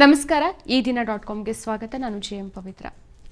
ನಮಸ್ಕಾರ, ಈ ದಿನ ಡಾಟ್ ಕಾಮ್ಗೆ ಸ್ವಾಗತ. ನಾನು ಜೆ ಎಂ ಪವಿತ್ರ.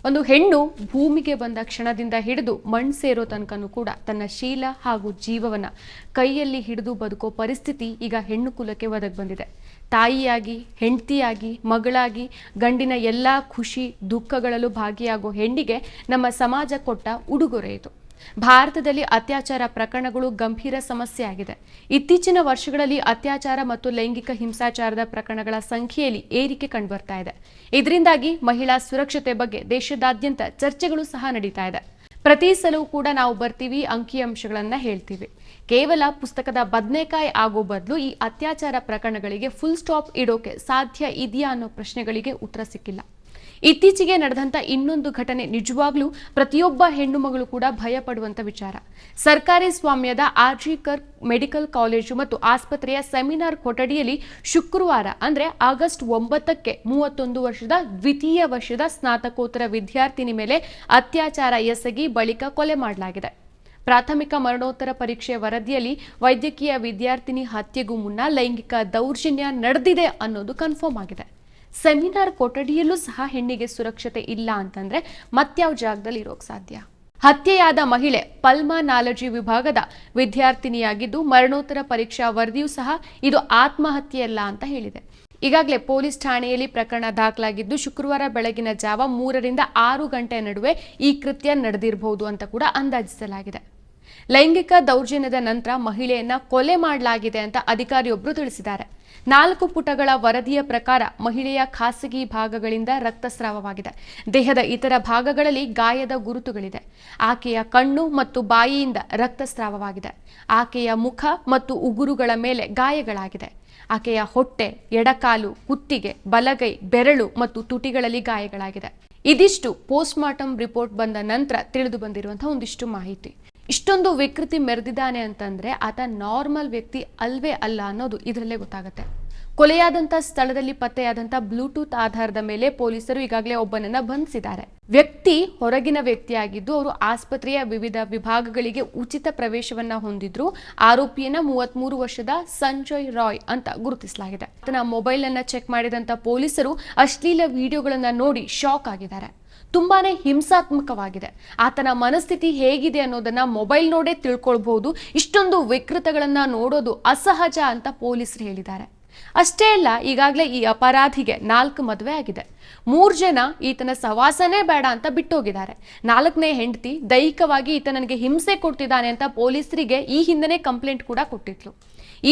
ಒಂದು ಹೆಣ್ಣು ಭೂಮಿಗೆ ಬಂದ ಕ್ಷಣದಿಂದ ಹಿಡಿದು ಮಣ್ ಸೇರೋ ತನಕನೂ ಕೂಡ ತನ್ನ ಶೀಲ ಹಾಗೂ ಜೀವವನ್ನು ಕೈಯಲ್ಲಿ ಹಿಡಿದು ಬದುಕೋ ಪರಿಸ್ಥಿತಿ ಈಗ ಹೆಣ್ಣು ಕುಲಕ್ಕೆ ಒದಗಿ ಬಂದಿದೆ. ತಾಯಿಯಾಗಿ, ಹೆಂಡತಿಯಾಗಿ, ಮಗಳಾಗಿ, ಗಂಡಿನ ಎಲ್ಲ ಖುಷಿ ದುಃಖಗಳಲ್ಲೂ ಭಾಗಿಯಾಗೋ ಹೆಣ್ಣಿಗೆ ನಮ್ಮ ಸಮಾಜ ಕೊಟ್ಟ ಉಡುಗೊರೆ ಇದು ಭಾರತದಲ್ಲಿ ಅತ್ಯಾಚಾರ ಪ್ರಕರಣಗಳು ಗಂಭೀರ ಸಮಸ್ಯೆ ಆಗಿದೆ ಇತ್ತೀಚಿನ ವರ್ಷಗಳಲ್ಲಿ ಅತ್ಯಾಚಾರ ಮತ್ತು ಲೈಂಗಿಕ ಹಿಂಸಾಚಾರದ ಪ್ರಕರಣಗಳ ಸಂಖ್ಯೆಯಲ್ಲಿ ಏರಿಕೆ ಕಂಡುಬರ್ತಾ ಇದೆ. ಇದರಿಂದಾಗಿ ಮಹಿಳಾ ಸುರಕ್ಷತೆ ಬಗ್ಗೆ ದೇಶದಾದ್ಯಂತ ಚರ್ಚೆಗಳು ಸಹ ನಡೀತಾ ಇದೆ. ಪ್ರತಿ ಸಲವೂ ಕೂಡ ನಾವು ಬರ್ತೀವಿ ಅಂಕಿಅಂಶಗಳನ್ನ ಹೇಳ್ತೀವಿ. ಕೇವಲ ಪುಸ್ತಕದ ಬದನೆಕಾಯಿ ಆಗೋ ಬದಲು ಈ ಅತ್ಯಾಚಾರ ಪ್ರಕರಣಗಳಿಗೆ ಫುಲ್ ಸ್ಟಾಪ್ ಇಡೋಕೆ ಸಾಧ್ಯ ಇದೆಯಾ ಅನ್ನೋ ಪ್ರಶ್ನೆಗಳಿಗೆ ಉತ್ತರ ಸಿಕ್ಕಿಲ್ಲ. ಇತ್ತೀಚೆಗೆ ನಡೆದಂತ ಇನ್ನೊಂದು ಘಟನೆ ನಿಜವಾಗ್ಲೂ ಪ್ರತಿಯೊಬ್ಬ ಹೆಣ್ಣು ಮಗಳು ಕೂಡ ಭಯ ಪಡುವಂತ ವಿಚಾರ. ಸರ್ಕಾರಿ ಸ್ವಾಮ್ಯದ ಆರ್ಜಿಕರ್ ಮೆಡಿಕಲ್ ಕಾಲೇಜು ಮತ್ತು ಆಸ್ಪತ್ರೆಯ ಸೆಮಿನಾರ್ ಕೊಠಡಿಯಲ್ಲಿ ಶುಕ್ರವಾರ, ಅಂದ್ರೆ ಆಗಸ್ಟ್ ಒಂಬತ್ತಕ್ಕೆ ಮೂವತ್ತೊಂದು ವರ್ಷದ ದ್ವಿತೀಯ ವರ್ಷದ ಸ್ನಾತಕೋತ್ತರ ವಿದ್ಯಾರ್ಥಿನಿ ಮೇಲೆ ಅತ್ಯಾಚಾರ ಎಸಗಿ ಬಳಿಕ ಕೊಲೆ ಮಾಡಲಾಗಿದೆ. ಪ್ರಾಥಮಿಕ ಮರಣೋತ್ತರ ಪರೀಕ್ಷೆ ವರದಿಯಲ್ಲಿ ವೈದ್ಯಕೀಯ ವಿದ್ಯಾರ್ಥಿನಿ ಹತ್ಯೆಗೂ ಮುನ್ನ ಲೈಂಗಿಕ ದೌರ್ಜನ್ಯ ನಡೆದಿದೆ ಅನ್ನೋದು ಕನ್ಫರ್ಮ್ ಆಗಿದೆ. ಸೆಮಿನಾರ್ ಕೊಠಡಿಯಲ್ಲೂ ಸಹ ಹೆಣ್ಣಿಗೆ ಸುರಕ್ಷತೆ ಇಲ್ಲ ಅಂತಂದ್ರೆ ಮತ್ಯಾವ ಜಾಗದಲ್ಲಿ ಇರೋಕ್ ಸಾಧ್ಯ? ಹತ್ಯೆಯಾದ ಮಹಿಳೆ ಪಲ್ಮಾನಾಲಜಿ ವಿಭಾಗದ ವಿದ್ಯಾರ್ಥಿನಿಯಾಗಿದ್ದು ಮರಣೋತ್ತರ ಪರೀಕ್ಷಾ ವರದಿಯೂ ಸಹ ಇದು ಆತ್ಮಹತ್ಯೆಯಲ್ಲ ಅಂತ ಹೇಳಿದೆ. ಈಗಾಗಲೇ ಪೊಲೀಸ್ ಠಾಣೆಯಲ್ಲಿ ಪ್ರಕರಣ ದಾಖಲಾಗಿದ್ದು ಶುಕ್ರವಾರ ಬೆಳಗಿನ ಜಾವ ಮೂರರಿಂದ ಆರು ಗಂಟೆ ನಡುವೆ ಈ ಕೃತ್ಯ ನಡೆದಿರಬಹುದು ಅಂತ ಕೂಡ ಅಂದಾಜಿಸಲಾಗಿದೆ. ಲೈಂಗಿಕ ದೌರ್ಜನ್ಯದ ನಂತರ ಮಹಿಳೆಯನ್ನ ಕೊಲೆ ಮಾಡಲಾಗಿದೆ ಅಂತ ಅಧಿಕಾರಿಯೊಬ್ಬರು ತಿಳಿಸಿದ್ದಾರೆ. ನಾಲ್ಕು ಪುಟಗಳ ವರದಿಯ ಪ್ರಕಾರ ಮಹಿಳೆಯ ಖಾಸಗಿ ಭಾಗಗಳಿಂದ ರಕ್ತಸ್ರಾವವಾಗಿದೆ. ದೇಹದ ಇತರ ಭಾಗಗಳಲ್ಲಿ ಗಾಯದ ಗುರುತುಗಳಿದೆ. ಆಕೆಯ ಕಣ್ಣು ಮತ್ತು ಬಾಯಿಯಿಂದ ರಕ್ತಸ್ರಾವವಾಗಿದೆ. ಆಕೆಯ ಮುಖ ಮತ್ತು ಉಗುರುಗಳ ಮೇಲೆ ಗಾಯಗಳಾಗಿದೆ. ಆಕೆಯ ಹೊಟ್ಟೆ, ಎಡಕಾಲು, ಕುತ್ತಿಗೆ, ಬಲಗೈ, ಬೆರಳು ಮತ್ತು ತುಟಿಗಳಲ್ಲಿ ಗಾಯಗಳಾಗಿದೆ. ಇದಿಷ್ಟು ಪೋಸ್ಟ್ ಮಾರ್ಟಮ್ ರಿಪೋರ್ಟ್ ಬಂದ ನಂತರ ತಿಳಿದು ಬಂದಿರುವಂತಹ ಒಂದಿಷ್ಟು ಮಾಹಿತಿ. ಇಷ್ಟೊಂದು ವಿಕೃತಿ ಮೆರೆದಿದ್ದಾನೆ ಅಂತಂದ್ರೆ ಆತ ನಾರ್ಮಲ್ ವ್ಯಕ್ತಿ ಅಲ್ವೇ ಅಲ್ಲ ಅನ್ನೋದು ಇದರಲ್ಲೇ ಗೊತ್ತಾಗುತ್ತೆ. ಕೊಲೆಯಾದಂತ ಸ್ಥಳದಲ್ಲಿ ಪತ್ತೆಯಾದಂತ ಬ್ಲೂಟೂತ್ ಆಧಾರದ ಮೇಲೆ ಪೊಲೀಸರು ಈಗಾಗಲೇ ಒಬ್ಬನನ್ನ ಬಂಧಿಸಿದ್ದಾರೆ. ವ್ಯಕ್ತಿ ಹೊರಗಿನ ವ್ಯಕ್ತಿಯಾಗಿದ್ದು ಅವರು ಆಸ್ಪತ್ರೆಯ ವಿವಿಧ ವಿಭಾಗಗಳಿಗೆ ಉಚಿತ ಪ್ರವೇಶವನ್ನ ಹೊಂದಿದ್ರು. ಆರೋಪಿಯನ್ನ ಮೂವತ್ಮೂರು ವರ್ಷದ ಸಂಜಯ್ ರಾಯ್ ಅಂತ ಗುರುತಿಸಲಾಗಿದೆ. ಆತನ ಮೊಬೈಲ್ ಅನ್ನ ಚೆಕ್ ಮಾಡಿದಂತ ಪೊಲೀಸರು ಅಶ್ಲೀಲ ವಿಡಿಯೋಗಳನ್ನ ನೋಡಿ ಶಾಕ್ ಆಗಿದ್ದಾರೆ. ತುಂಬಾನೇ ಹಿಂಸಾತ್ಮಕವಾಗಿದೆ. ಆತನ ಮನಸ್ಥಿತಿ ಹೇಗಿದೆ ಅನ್ನೋದನ್ನ ಮೊಬೈಲ್ ನೋಡೇ ತಿಳ್ಕೊಳ್ಬಹುದು. ಇಷ್ಟೊಂದು ವಿಕೃತಗಳನ್ನ ನೋಡೋದು ಅಸಹಜ ಅಂತ ಪೊಲೀಸರು ಹೇಳಿದ್ದಾರೆ. ಅಷ್ಟೇ ಅಲ್ಲ, ಈಗಾಗಲೇ ಈ ಅಪರಾಧಿಗೆ ನಾಲ್ಕು ಮದುವೆ ಆಗಿದೆ. ಮೂರು ಜನ ಈತನ ಸವಾಸನೇ ಬೇಡ ಅಂತ ಬಿಟ್ಟೋಗಿದ್ದಾರೆ. ನಾಲ್ಕನೇ ಹೆಂಡತಿ ದೈಹಿಕವಾಗಿ ಈತ ನನಗೆ ಹಿಂಸೆ ಕೊಡ್ತಿದ್ದಾನೆ ಅಂತ ಪೊಲೀಸರಿಗೆ ಈ ಹಿಂದೆನೆ ಕಂಪ್ಲೇಂಟ್ ಕೂಡ ಕೊಟ್ಟಿದ್ಲು.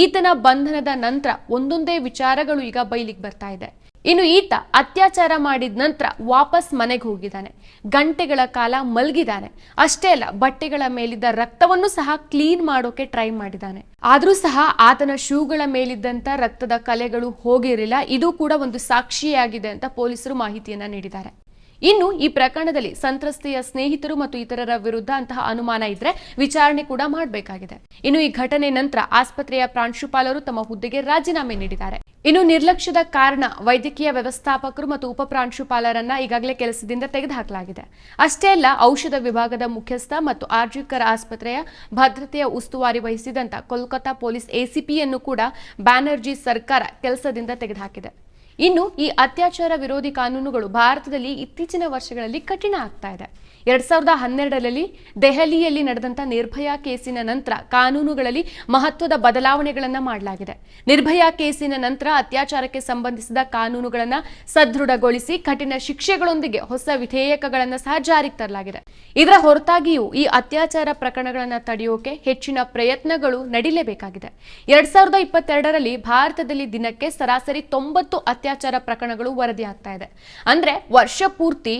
ಈತನ ಬಂಧನದ ನಂತರ ಒಂದೊಂದೇ ವಿಚಾರಗಳು ಈಗ ಬಯಲಿಗೆ ಬರ್ತಾ ಇದೆ. ಇನ್ನು ಈತ ಅತ್ಯಾಚಾರ ಮಾಡಿದ ನಂತರ ವಾಪಸ್ ಮನೆಗೆ ಹೋಗಿದ್ದಾನೆ. ಗಂಟೆಗಳ ಕಾಲ ಮಲಗಿದ್ದಾನೆ. ಅಷ್ಟೇ ಅಲ್ಲ, ಬಟ್ಟೆಗಳ ಮೇಲಿದ್ದ ರಕ್ತವನ್ನು ಸಹ ಕ್ಲೀನ್ ಮಾಡೋಕೆ ಟ್ರೈ ಮಾಡಿದ್ದಾನೆ. ಆದರೂ ಸಹ ಆತನ ಶೂಗಳ ಮೇಲಿದ್ದಂತ ರಕ್ತದ ಕಲೆಗಳು ಹೋಗಿರಲಿಲ್ಲ. ಇದು ಕೂಡ ಒಂದು ಸಾಕ್ಷಿಯಾಗಿದೆ ಅಂತ ಪೊಲೀಸರು ಮಾಹಿತಿಯನ್ನ ನೀಡಿದ್ದಾರೆ. ಇನ್ನು ಈ ಪ್ರಕರಣದಲ್ಲಿ ಸಂತ್ರಸ್ತೆಯ ಸ್ನೇಹಿತರು ಮತ್ತು ಇತರರ ವಿರುದ್ಧ ಅಂತಹ ಅನುಮಾನ ಇದ್ರೆ ವಿಚಾರಣೆ ಕೂಡ ಮಾಡಬೇಕಾಗಿದೆ. ಇನ್ನು ಈ ಘಟನೆ ನಂತರ ಆಸ್ಪತ್ರೆಯ ಪ್ರಾಂಶುಪಾಲರು ತಮ್ಮ ಹುದ್ದೆಗೆ ರಾಜೀನಾಮೆ ನೀಡಿದ್ದಾರೆ. ಇನ್ನು ನಿರ್ಲಕ್ಷ್ಯದ ಕಾರಣ ವೈದ್ಯಕೀಯ ವ್ಯವಸ್ಥಾಪಕರು ಮತ್ತು ಉಪ ಪ್ರಾಂಶುಪಾಲರನ್ನ ಈಗಾಗಲೇ ಕೆಲಸದಿಂದ ತೆಗೆದುಹಾಕಲಾಗಿದೆ. ಅಷ್ಟೇ ಅಲ್ಲ, ಔಷಧ ವಿಭಾಗದ ಮುಖ್ಯಸ್ಥ ಮತ್ತು ಆರ್ಜಿಕರ್ ಆಸ್ಪತ್ರೆಯ ಭದ್ರತೆಯ ಉಸ್ತುವಾರಿ ವಹಿಸಿದಂತ ಕೋಲ್ಕತ್ತಾ ಪೊಲೀಸ್ ಎಸಿಪಿಯನ್ನು ಕೂಡ ಬ್ಯಾನರ್ಜಿ ಸರ್ಕಾರ ಕೆಲಸದಿಂದ ತೆಗೆದುಹಾಕಿದೆ. ಇನ್ನು ಈ ಅತ್ಯಾಚಾರ ವಿರೋಧಿ ಕಾನೂನುಗಳು ಭಾರತದಲ್ಲಿ ಇತ್ತೀಚಿನ ವರ್ಷಗಳಲ್ಲಿ ಕಠಿಣ ಆಗ್ತಾ ಇದೆ. ಎರಡ್ ಸಾವಿರದ ಹನ್ನೆರಡರಲ್ಲಿ ದೆಹಲಿಯಲ್ಲಿ ನಡೆದಂತ ನಿರ್ಭಯ ಕೇಸಿನ ನಂತರ ಕಾನೂನುಗಳಲ್ಲಿ ಮಹತ್ವದ ಬದಲಾವಣೆಗಳನ್ನ ಮಾಡಲಾಗಿದೆ. ನಿರ್ಭಯ ಕೇಸಿನ ನಂತರ ಅತ್ಯಾಚಾರಕ್ಕೆ ಸಂಬಂಧಿಸಿದ ಕಾನೂನುಗಳನ್ನ ಸದೃಢಗೊಳಿಸಿ ಕಠಿಣ ಶಿಕ್ಷೆಗಳೊಂದಿಗೆ ಹೊಸ ವಿಧೇಯಕಗಳನ್ನ ಸಹ ಜಾರಿಗೆ ತರಲಾಗಿದೆ. ಇದರ ಹೊರತಾಗಿಯೂ ಈ ಅತ್ಯಾಚಾರ ಪ್ರಕರಣಗಳನ್ನ ತಡೆಯೋಕೆ ಹೆಚ್ಚಿನ ಪ್ರಯತ್ನಗಳು ನಡೀಲೇಬೇಕಾಗಿದೆ. ಎರಡ್ ಸಾವಿರದ ಇಪ್ಪತ್ತೆರಡರಲ್ಲಿ ಭಾರತದಲ್ಲಿ ದಿನಕ್ಕೆ ಸರಾಸರಿ ತೊಂಬತ್ತು ಅತ್ಯಾಚಾರ ಪ್ರಕರಣಗಳು ವರದಿಯಾಗ್ತಾ ಇದೆ. ಅಂದ್ರೆ ವರ್ಷ ಪೂರ್ತಿ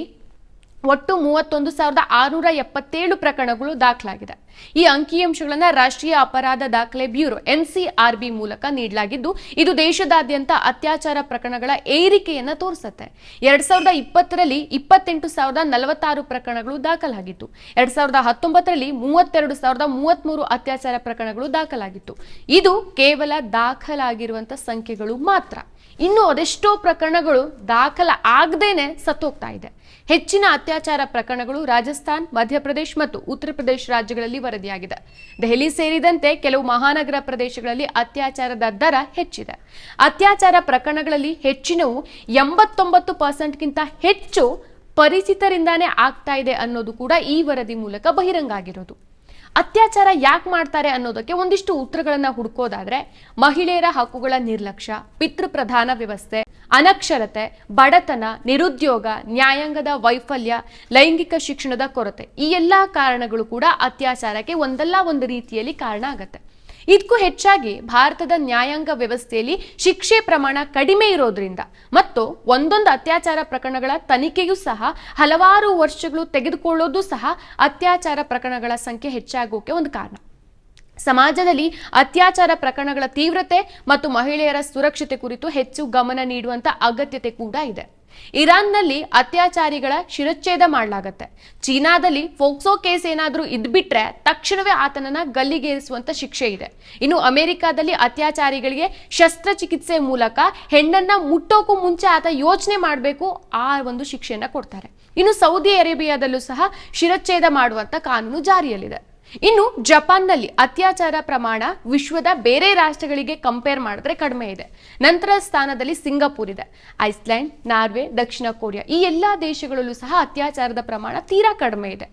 ಒಟ್ಟು ಮೂವತ್ತೊಂದು ಸಾವಿರದ ಆರುನೂರ ಎಪ್ಪತ್ತೇಳು ಪ್ರಕರಣಗಳು ದಾಖಲಾಗಿದೆ. ಈ ಅಂಕಿಅಂಶಗಳನ್ನು ರಾಷ್ಟ್ರೀಯ ಅಪರಾಧ ದಾಖಲೆ ಬ್ಯೂರೋ ಎನ್ಸಿಆರ್ಬಿ ಮೂಲಕ ನೀಡಲಾಗಿದ್ದು, ಇದು ದೇಶದಾದ್ಯಂತ ಅತ್ಯಾಚಾರ ಪ್ರಕರಣಗಳ ಏರಿಕೆಯನ್ನು ತೋರಿಸುತ್ತೆ. ಎರಡ್ ಸಾವಿರದ ಇಪ್ಪತ್ತರಲ್ಲಿ ಇಪ್ಪತ್ತೆಂಟು ಸಾವಿರದ ನಲವತ್ತಾರು ಪ್ರಕರಣಗಳು ದಾಖಲಾಗಿತ್ತು. ಎರಡ್ ಸಾವಿರದ ಹತ್ತೊಂಬತ್ತರಲ್ಲಿ ಮೂವತ್ತೆರಡು ಸಾವಿರದ ಮೂವತ್ಮೂರು ಅತ್ಯಾಚಾರ ಪ್ರಕರಣಗಳು ದಾಖಲಾಗಿತ್ತು. ಇದು ಕೇವಲ ದಾಖಲಾಗಿರುವಂತ ಸಂಖ್ಯೆಗಳು ಮಾತ್ರ. ಇನ್ನು ಅದೆಷ್ಟೋ ಪ್ರಕರಣಗಳು ದಾಖಲ ಆಗದೇನೆ ಸತ್ತೋಗ್ತಾ ಇದೆ. ಹೆಚ್ಚಿನ ಅತ್ಯಾಚಾರ ಪ್ರಕರಣಗಳು ರಾಜಸ್ಥಾನ್, ಮಧ್ಯಪ್ರದೇಶ ಮತ್ತು ಉತ್ತರ ಪ್ರದೇಶ ರಾಜ್ಯಗಳಲ್ಲಿ ವರದಿಯಾಗಿದೆ. ದೆಹಲಿ ಸೇರಿದಂತೆ ಕೆಲವು ಮಹಾನಗರ ಪ್ರದೇಶಗಳಲ್ಲಿ ಅತ್ಯಾಚಾರದ ದರ ಹೆಚ್ಚಿದೆ. ಅತ್ಯಾಚಾರ ಪ್ರಕರಣಗಳಲ್ಲಿ ಹೆಚ್ಚಿನವು ಎಂಬತ್ತೊಂಬತ್ತು ಪರ್ಸೆಂಟ್ಗಿಂತ ಹೆಚ್ಚು ಪರಿಚಿತರಿಂದಾನೇ ಆಗ್ತಾ ಇದೆ ಅನ್ನೋದು ಕೂಡ ಈ ವರದಿ ಮೂಲಕ ಬಹಿರಂಗ ಆಗಿರೋದು ಅತ್ಯಾಚಾರ ಯಾಕೆ ಮಾಡ್ತಾರೆ ಅನ್ನೋದಕ್ಕೆ ಒಂದಿಷ್ಟು ಉತ್ತರಗಳನ್ನ ಹುಡುಕೋದಾದ್ರೆ ಮಹಿಳೆಯರ ಹಕ್ಕುಗಳ ನಿರ್ಲಕ್ಷ್ಯ, ಪಿತೃಪ್ರಧಾನ ವ್ಯವಸ್ಥೆ, ಅನಕ್ಷರತೆ, ಬಡತನ, ನಿರುದ್ಯೋಗ, ನ್ಯಾಯಾಂಗದ ವೈಫಲ್ಯ, ಲೈಂಗಿಕ ಶಿಕ್ಷಣದ ಕೊರತೆ ಈ ಎಲ್ಲ ಕಾರಣಗಳು ಕೂಡ ಅತ್ಯಾಚಾರಕ್ಕೆ ಒಂದಲ್ಲ ಒಂದು ರೀತಿಯಲ್ಲಿ ಕಾರಣ ಆಗತ್ತೆ. ಇದಕ್ಕೂ ಹೆಚ್ಚಾಗಿ ಭಾರತದ ನ್ಯಾಯಾಂಗ ವ್ಯವಸ್ಥೆಯಲ್ಲಿ ಶಿಕ್ಷೆ ಪ್ರಮಾಣ ಕಡಿಮೆ ಇರೋದ್ರಿಂದ ಮತ್ತು ಒಂದೊಂದು ಅತ್ಯಾಚಾರ ಪ್ರಕರಣಗಳ ತನಿಖೆಯೂ ಸಹ ಹಲವಾರು ವರ್ಷಗಳು ತೆಗೆದುಕೊಳ್ಳೋದು ಸಹ ಅತ್ಯಾಚಾರ ಪ್ರಕರಣಗಳ ಸಂಖ್ಯೆ ಹೆಚ್ಚಾಗೋಕೆ ಒಂದು ಕಾರಣ. ಸಮಾಜದಲ್ಲಿ ಅತ್ಯಾಚಾರ ಪ್ರಕರಣಗಳ ತೀವ್ರತೆ ಮತ್ತು ಮಹಿಳೆಯರ ಸುರಕ್ಷತೆ ಕುರಿತು ಹೆಚ್ಚು ಗಮನ ನೀಡುವಂತ ಅಗತ್ಯತೆ ಕೂಡ ಇದೆ. ಇರಾನ್ನಲ್ಲಿ ಅತ್ಯಾಚಾರಿಗಳ ಶಿರಚ್ಛೇದ ಮಾಡಲಾಗತ್ತೆ. ಚೀನಾದಲ್ಲಿ ಫೋಕ್ಸೋ ಕೇಸ್ ಏನಾದರೂ ಇದ್ಬಿಟ್ರೆ ತಕ್ಷಣವೇ ಆತನನ್ನ ಗಲ್ಲಿಗೇರಿಸುವಂತ ಶಿಕ್ಷೆ ಇದೆ. ಇನ್ನು ಅಮೆರಿಕಾದಲ್ಲಿ ಅತ್ಯಾಚಾರಿಗಳಿಗೆ ಶಸ್ತ್ರಚಿಕಿತ್ಸೆ ಮೂಲಕ ಹೆಣ್ಣನ್ನ ಮುಟ್ಟೋಕು ಮುಂಚೆ ಆತ ಯೋಚನೆ ಮಾಡಬೇಕು ಆ ಒಂದು ಶಿಕ್ಷೆಯನ್ನ ಕೊಡ್ತಾರೆ. ಇನ್ನು ಸೌದಿ ಅರೇಬಿಯಾದಲ್ಲೂ ಸಹ ಶಿರಚ್ಛೇದ ಮಾಡುವಂತ ಕಾನೂನು ಜಾರಿಯಲ್ಲಿದೆ. ಇನ್ನು ಜಪಾನ್ನಲ್ಲಿ ಅತ್ಯಾಚಾರ ಪ್ರಮಾಣ ವಿಶ್ವದ ಬೇರೆ ರಾಷ್ಟ್ರಗಳಿಗೆ ಕಂಪೇರ್ ಮಾಡಿದ್ರೆ ಕಡಿಮೆ ಇದೆ. ನಂತರ ಸ್ಥಾನದಲ್ಲಿ ಸಿಂಗಾಪುರ್ ಇದೆ. ಐಸ್ಲ್ಯಾಂಡ್ ನಾರ್ವೆ, ದಕ್ಷಿಣ ಕೊರಿಯಾ ಈ ಎಲ್ಲಾ ದೇಶಗಳಲ್ಲೂ ಸಹ ಅತ್ಯಾಚಾರದ ಪ್ರಮಾಣ ತೀರಾ ಕಡಿಮೆ ಇದೆ.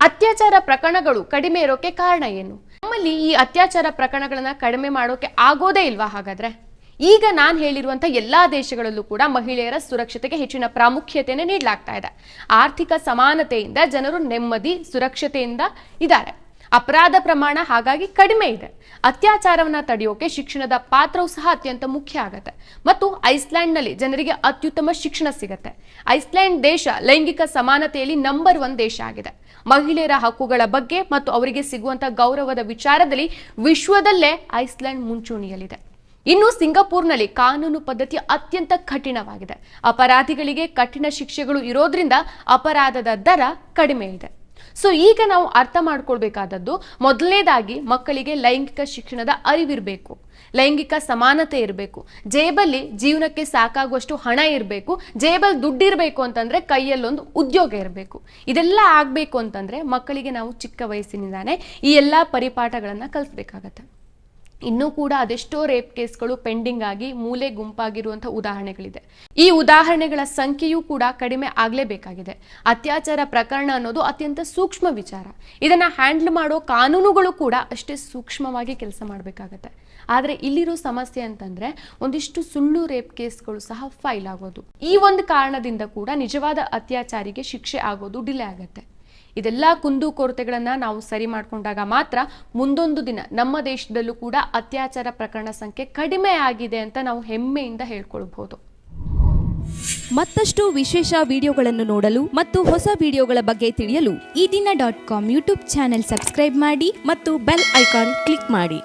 ಅತ್ಯಾಚಾರ ಪ್ರಕರಣಗಳು ಕಡಿಮೆ ಇರೋಕೆ ಕಾರಣ ಏನು? ನಮ್ಮಲ್ಲಿ ಈ ಅತ್ಯಾಚಾರ ಪ್ರಕರಣಗಳನ್ನ ಕಡಿಮೆ ಮಾಡೋಕೆ ಆಗೋದೇ ಇಲ್ವಾ ಹಾಗಾದ್ರೆ? ಈಗ ನಾನು ಹೇಳಿರುವಂತಹ ಎಲ್ಲಾ ದೇಶಗಳಲ್ಲೂ ಕೂಡ ಮಹಿಳೆಯರ ಸುರಕ್ಷತೆಗೆ ಹೆಚ್ಚಿನ ಪ್ರಾಮುಖ್ಯತೆಯನ್ನು ನೀಡಲಾಗ್ತಾ ಇದೆ. ಆರ್ಥಿಕ ಸಮಾನತೆಯಿಂದ ಜನರು ನೆಮ್ಮದಿ, ಸುರಕ್ಷತೆಯಿಂದ ಇದ್ದಾರೆ. ಅಪರಾಧ ಪ್ರಮಾಣ ಹಾಗಾಗಿ ಕಡಿಮೆ ಇದೆ. ಅತ್ಯಾಚಾರವನ್ನು ತಡೆಯೋಕೆ ಶಿಕ್ಷಣದ ಪಾತ್ರವು ಸಹ ಅತ್ಯಂತ ಮುಖ್ಯ ಆಗತ್ತೆ. ಮತ್ತು ಐಸ್ಲ್ಯಾಂಡ್ನಲ್ಲಿ ಜನರಿಗೆ ಅತ್ಯುತ್ತಮ ಶಿಕ್ಷಣ ಸಿಗತ್ತೆ. ಐಸ್ಲ್ಯಾಂಡ್ ದೇಶ ಲೈಂಗಿಕ ಸಮಾನತೆಯಲ್ಲಿ ನಂಬರ್ ಒನ್ ದೇಶ ಆಗಿದೆ. ಮಹಿಳೆಯರ ಹಕ್ಕುಗಳ ಬಗ್ಗೆ ಮತ್ತು ಅವರಿಗೆ ಸಿಗುವಂತ ಗೌರವದ ವಿಚಾರದಲ್ಲಿ ವಿಶ್ವದಲ್ಲೇ ಐಸ್ಲ್ಯಾಂಡ್ ಮುಂಚೂಣಿಯಲ್ಲಿದೆ. ಇನ್ನು ಸಿಂಗಾಪುರ್ನಲ್ಲಿ ಕಾನೂನು ಪದ್ಧತಿ ಅತ್ಯಂತ ಕಠಿಣವಾಗಿದೆ. ಅಪರಾಧಿಗಳಿಗೆ ಕಠಿಣ ಶಿಕ್ಷೆಗಳು ಇರೋದ್ರಿಂದ ಅಪರಾಧದ ದರ ಕಡಿಮೆ ಇದೆ. ಸೊ ಈಗ ನಾವು ಅರ್ಥ ಮಾಡ್ಕೊಳ್ಬೇಕಾದದ್ದು ಮೊದಲನೇದಾಗಿ ಮಕ್ಕಳಿಗೆ ಲೈಂಗಿಕ ಶಿಕ್ಷಣದ ಅರಿವಿರಬೇಕು. ಲೈಂಗಿಕ ಸಮಾನತೆ ಇರಬೇಕು. ಜೇಬಲ್ಲಿ ಜೀವನಕ್ಕೆ ಸಾಕಾಗುವಷ್ಟು ಹಣ ಇರಬೇಕು. ಜೇಬಲ್ಲಿ ದುಡ್ಡಿರಬೇಕು ಅಂತಂದ್ರೆ ಕೈಯಲ್ಲೊಂದು ಉದ್ಯೋಗ ಇರಬೇಕು. ಇದೆಲ್ಲ ಆಗಬೇಕು ಅಂತಂದ್ರೆ ಮಕ್ಕಳಿಗೆ ನಾವು ಚಿಕ್ಕ ವಯಸ್ಸಿನಿಂದಾನೇ ಈ ಎಲ್ಲ ಪರಿಪಾಠಗಳನ್ನು ಕಲಿಸ್ಬೇಕಾಗತ್ತೆ. ಇನ್ನೂ ಕೂಡ ಅದೆಷ್ಟೋ ರೇಪ್ ಕೇಸ್ಗಳು ಪೆಂಡಿಂಗ್ ಆಗಿ ಮೂಲೆ ಗುಂಪಾಗಿರುವಂತಹ ಉದಾಹರಣೆಗಳಿದೆ. ಈ ಉದಾಹರಣೆಗಳ ಸಂಖ್ಯೆಯೂ ಕೂಡ ಕಡಿಮೆ ಆಗಲೇಬೇಕಾಗಿದೆ. ಅತ್ಯಾಚಾರ ಪ್ರಕರಣ ಅನ್ನೋದು ಅತ್ಯಂತ ಸೂಕ್ಷ್ಮ ವಿಚಾರ. ಇದನ್ನ ಹ್ಯಾಂಡಲ್ ಮಾಡೋ ಕಾನೂನುಗಳು ಕೂಡ ಅಷ್ಟೇ ಸೂಕ್ಷ್ಮವಾಗಿ ಕೆಲಸ ಮಾಡಬೇಕಾಗತ್ತೆ. ಆದರೆ ಇಲ್ಲಿರೋ ಸಮಸ್ಯೆ ಅಂತಂದ್ರೆ ಒಂದಿಷ್ಟು ಸುಳ್ಳು ರೇಪ್ ಕೇಸ್ಗಳು ಸಹ ಫೈಲ್ ಆಗೋದು. ಈ ಒಂದು ಕಾರಣದಿಂದ ಕೂಡ ನಿಜವಾದ ಅತ್ಯಾಚಾರಿಗೆ ಶಿಕ್ಷೆ ಆಗೋದು ಡಿಲೇ ಆಗತ್ತೆ. ಇದೆಲ್ಲ ಕುಂದು ಕೊರತೆಗಳನ್ನು ನಾವು ಸರಿ ಮಾಡಿಕೊಂಡಾಗ ಮಾತ್ರ ಮುಂದೊಂದು ದಿನ ನಮ್ಮ ದೇಶದಲ್ಲೂ ಕೂಡ ಅತ್ಯಾಚಾರ ಪ್ರಕರಣ ಸಂಖ್ಯೆ ಕಡಿಮೆ ಆಗಿದೆ ಅಂತ ನಾವು ಹೆಮ್ಮೆಯಿಂದ ಹೇಳ್ಕೊಳ್ಬಹುದು. ಮತ್ತಷ್ಟು ವಿಶೇಷ ವಿಡಿಯೋಗಳನ್ನು ನೋಡಲು ಮತ್ತು ಹೊಸ ವಿಡಿಯೋಗಳ ಬಗ್ಗೆ ತಿಳಿಯಲು ಈ ದಿನ dot com YouTube channel subscribe ಮಾಡಿ ಮತ್ತು ಬೆಲ್ ಐಕಾನ್ ಕ್ಲಿಕ್ ಮಾಡಿ.